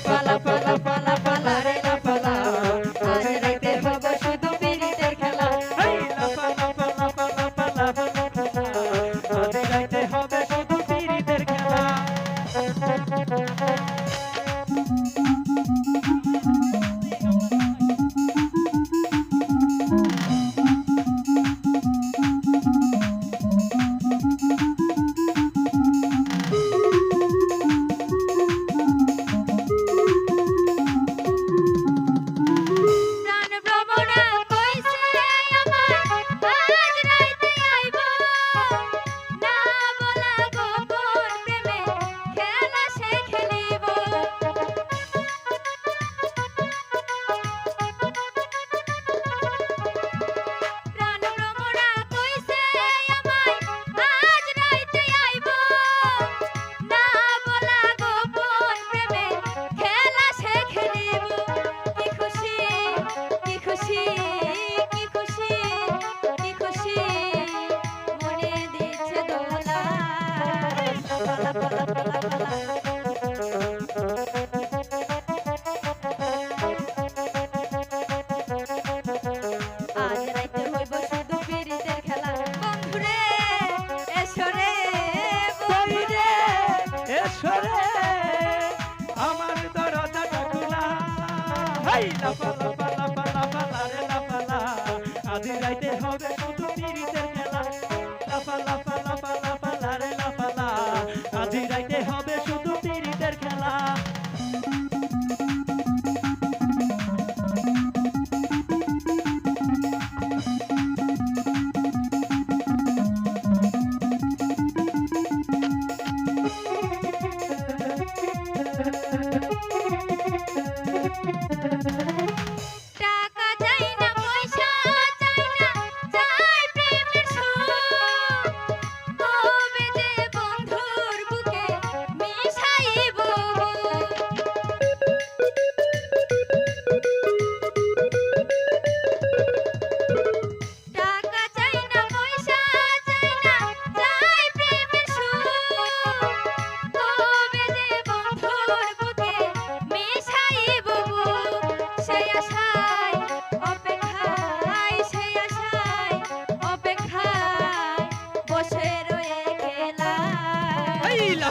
la high লাফা লাফা লাফা লাফা লারে লাফা লা আদি রাইতে হবে কত পীরিতের খেলা। লাফা লাফা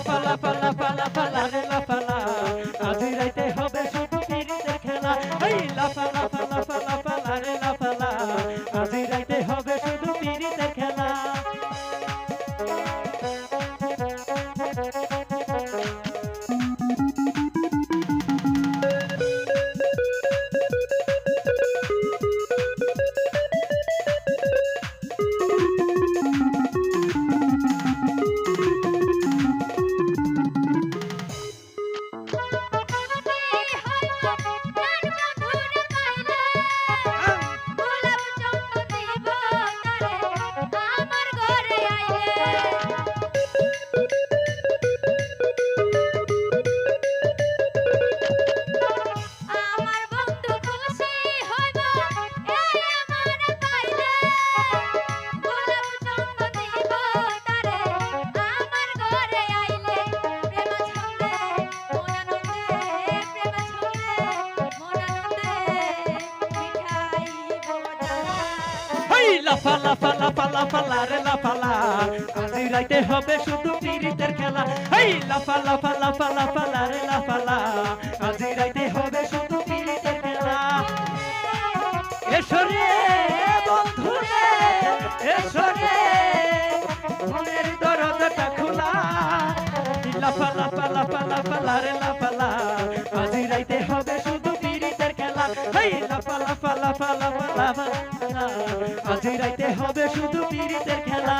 পালা পালা পালা পালা রে লাফালা আজ রাইতে হবে শুধু পিড়িতে খেলা। এই লাফালা পালা পালা পালা রে লাফা লাফা লাফা লাফা লারে লাফালা আজি রাইতে হবে শুধু পিরিতের খেলা এই লাফা লাফা লাফা লাফা লারে লাফালা আজি রাইতে হবে শুধু পিরিতের খেলা এসো রে বন্ধু রে এসো রে মনের দরজাটা খোলা লাফা লাফা লাফা লাফা লারে লাফালা আজি রাইতে হবে শুধু পিরিতের খেলা এই লাফা লাফা লাফা লাফা লাফা কাজে রাইতে হবে শুধু পীড়িতের খেলা।